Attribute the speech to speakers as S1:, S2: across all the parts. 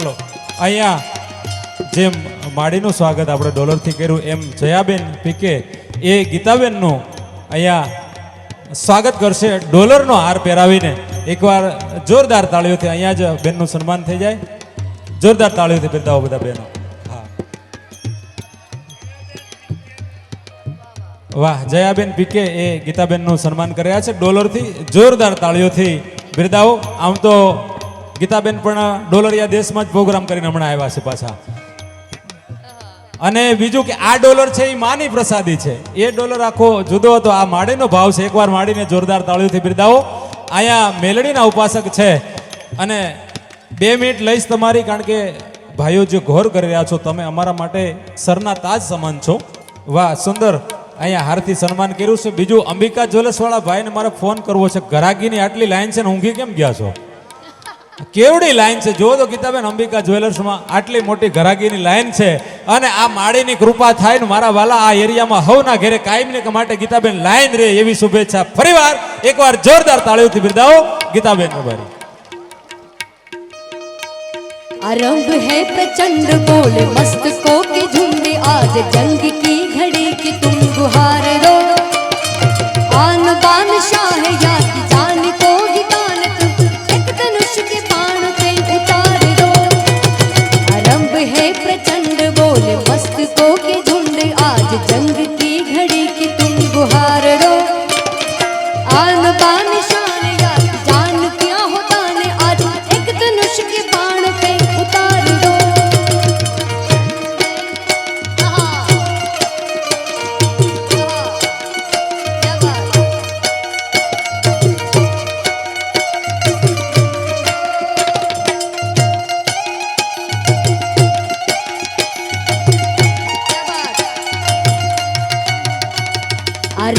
S1: ચાલો, અહીંયા જેમ માડીનું સ્વાગત આપણે ડોલરથી કર્યું, એમ જયાબેન પીકે, એ ગીતાબેનનું અહીંયા સ્વાગત કરશે ડોલરનો હાર પહેરાવીને. એકવાર જોરદાર તાળીઓથી અહીંયા જ બેનનું સન્માન થઈ જાય. જોરદાર તાળીઓથી બિરદાવો બધા બહેનો. હા. વાહ, જયાબેન પીકે એ ગીતાબેનનું સન્માન કર્યા છે ડોલરથી. જોરદાર તાળીઓથી બિરદાવો આમ તો ગીતાબેન પણ ડોલરિયા દેશમાં જ પ્રોગ્રામ કરીને હમણાં આવ્યા છે પાછા. અને બીજું કે આ ડોલર છે એ માની પ્રસાદી છે. એ ડોલર આખો જુદો હતો. આ માડીનો ભાવ છે. એકવાર માડીને જોરદાર તાળીઓથી બિરદાવો. અહીંયા મેલડીના ઉપાસક છે. અને બે મિનિટ લઈશ તમારી, કારણ કે ભાઈઓ જે ઘોર કરી રહ્યા છો, તમે અમારા માટે સરના તાજ સમાન છો. વાહ, સુંદર. અહીંયા હારથી સન્માન કર્યું છે. બીજું અંબિકા જ્વેલર્સવાળા ભાઈને મારે ફોન કરવો છે. ઘરાગીની આટલી લાઈન છે ને, ઊંઘી કેમ ગયા છો? કેવડી લાઈન છે? જો તો ગીતાબેન, અંબિકા જ્વેલર્સમાં આટલી મોટી ઘરાગીની લાઈન છે અને આ માળીની કૃપા થાય ને મારા વાલા આ એરિયામાં હવના ઘેરે કાયમને માટે ગીતાબેન લાઈન રહે એવી શુભેચ્છા. ફરીવાર એકવાર જોરદાર તાળીઓથી બિરદાવો, ગીતાબેન
S2: ભાઈ આરંભ હે પ્રચંડ બોલ મસ્ત કો કે આજ જંગી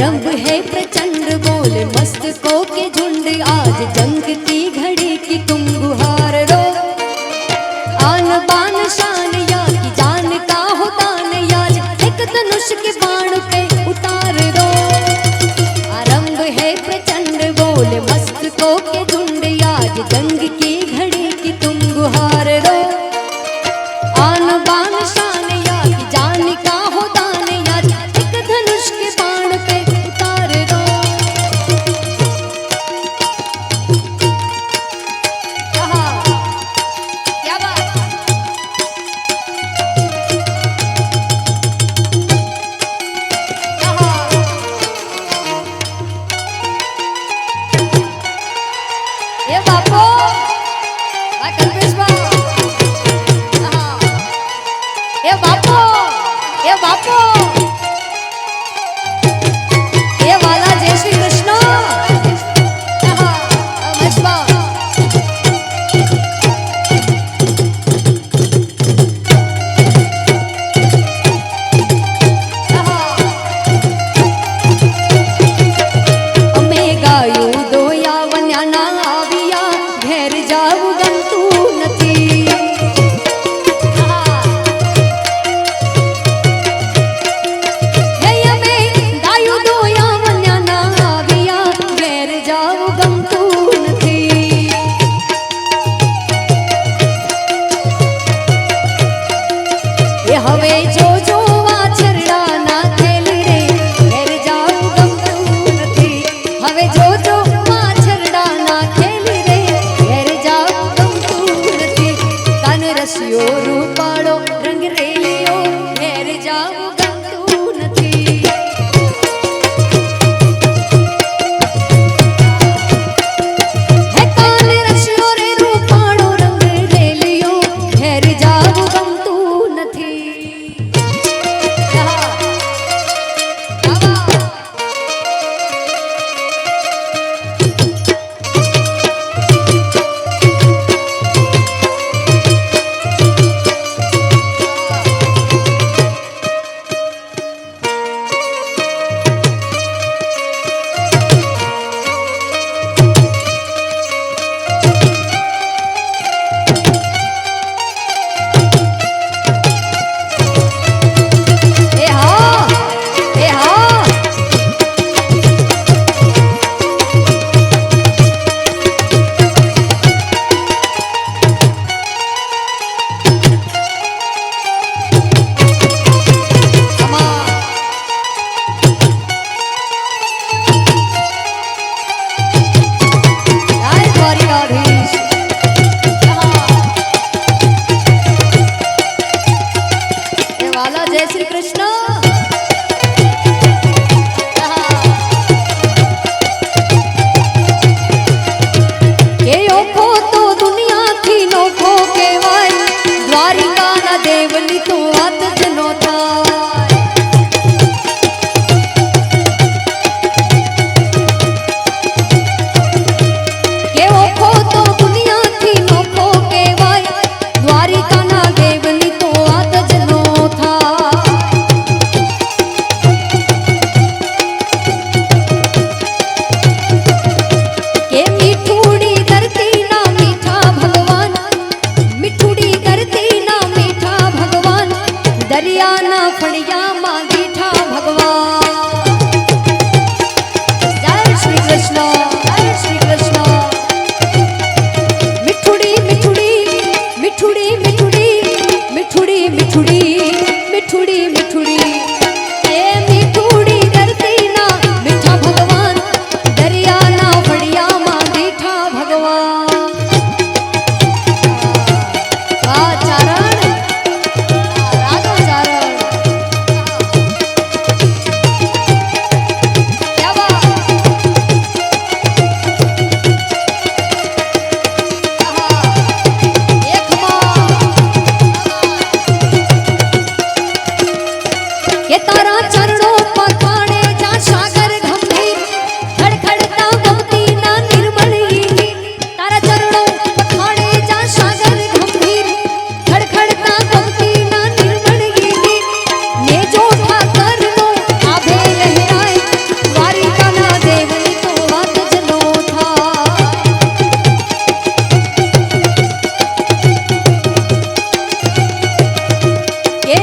S2: आरंभ है प्रचंड बोल मस्तकों के झुंड, आज जंग की घड़ी की तुम गुहार रो। आन बान शान या की जान का हो न याज, एक धनुष के बाण पे उतार दो। आरंभ है प्रचंड बोल मस्तकों के झुंड, आज जंग की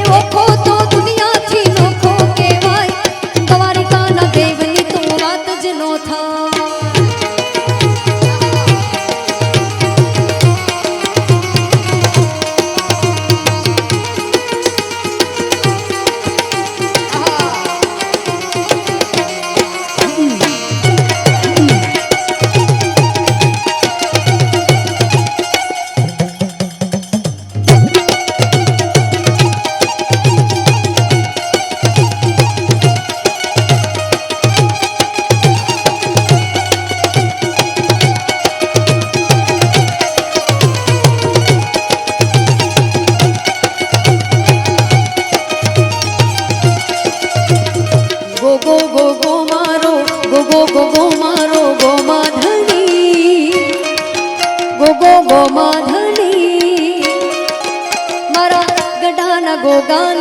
S2: চোখ ગોગાને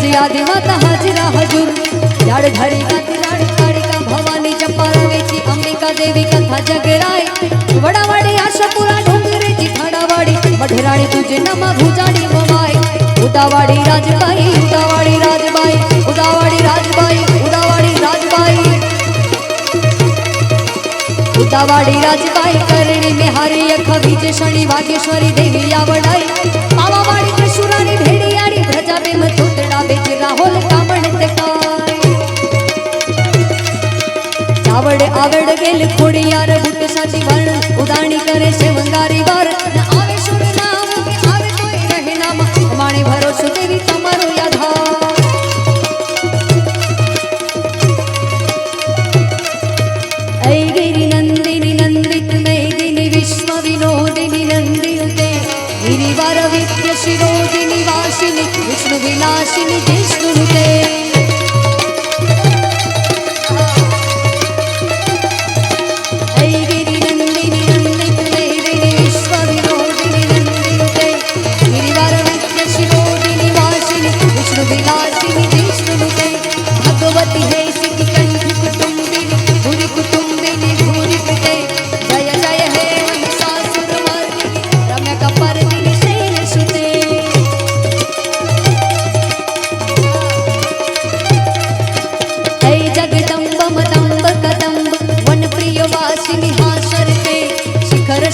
S2: ઈંગડાજી આદિ માતા હાજરા હજુર. યાડ ધરી ગાતી રાડી કાળિકા ભવાની જપારા વેચી અંબિકા દેવી કથા જગરાય. વડાવાડી આશાપુરા ડુંગરેથી ખાડાવાડી તુજે નમા ભૂજાડી મવાય ઉદાવાડી રાજબાઈ ઉદાવાડી રાજબાઈ ઉદાવાડી રાજબાઈ ઉદાવાડી રાજબાઈ. ઉદાવાડી રાજબાઈ કરણી મેહારી અખ બીજ શનિ વાગેશ્વરી દેવી આવડાઈ પાવાવાડી ત્રિશુરાની प्रेम तुटड़ा बिच राहुल कामण तकाय चावड़ आवड़ गेल खुड़ियार बुट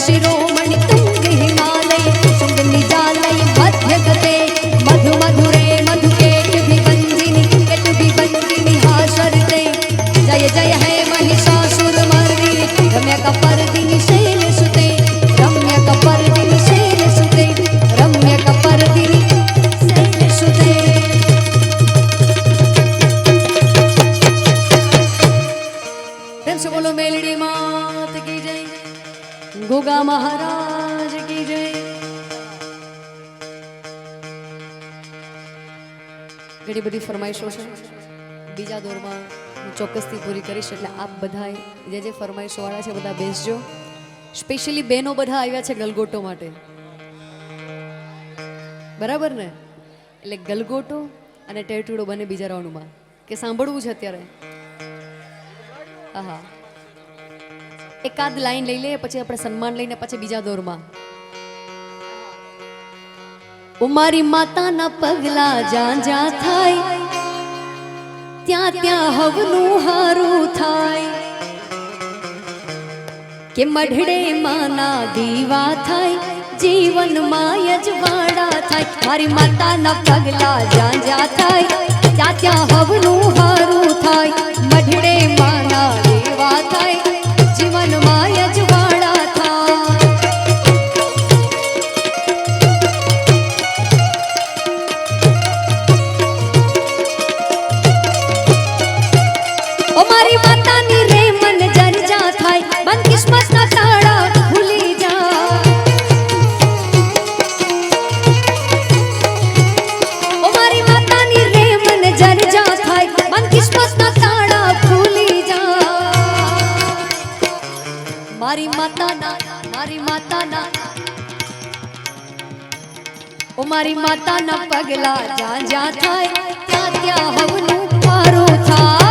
S2: Shiro ઘણી બધી ફરમાઈશો છે. બીજા દોરમાં હું ચોક્કસથી પૂરી કરીશ, એટલે આપ બધા જે જે ફરમાઈશોવાળા છે બધા બેસજો. સ્પેશિયલી બહેનો બધા આવ્યા છે ગલગોટો માટે. બરાબર ને? એટલે ગલગોટો અને ટેટુડો બંને બીજા રાઉન્ડમાં. કે સાંભળવું છે અત્યારે? આહા. એકાદ લાઈન લઈ લઈએ, પછી આપણે સન્માન લઈને પછી બીજા દોરમાં. મારી માતાના પગલા જ્યાં જ્યાં થાય. ત્યાં ત્યાં હવનું હારું થાય. કે મઢડે માના દીવા થાય. જીવનમાં યજવાડા થાય. મારી માતાના પગલા જ્યાં જ્યાં થાય. ત્યાં ત્યાં હવનું હારું થાય. મઢડે માના દીવા થાય. મારી માતાના મારી માતાના. ઓ મારી માતાના પગલા જ્યાં જ્યાં થાય, ત્યાં ત્યાં હવનું મારું થાય.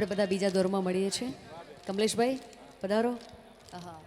S2: આપણે બધા બીજા દોરમાં મળીએ છીએ. કમલેશભાઈ પધારો. આહા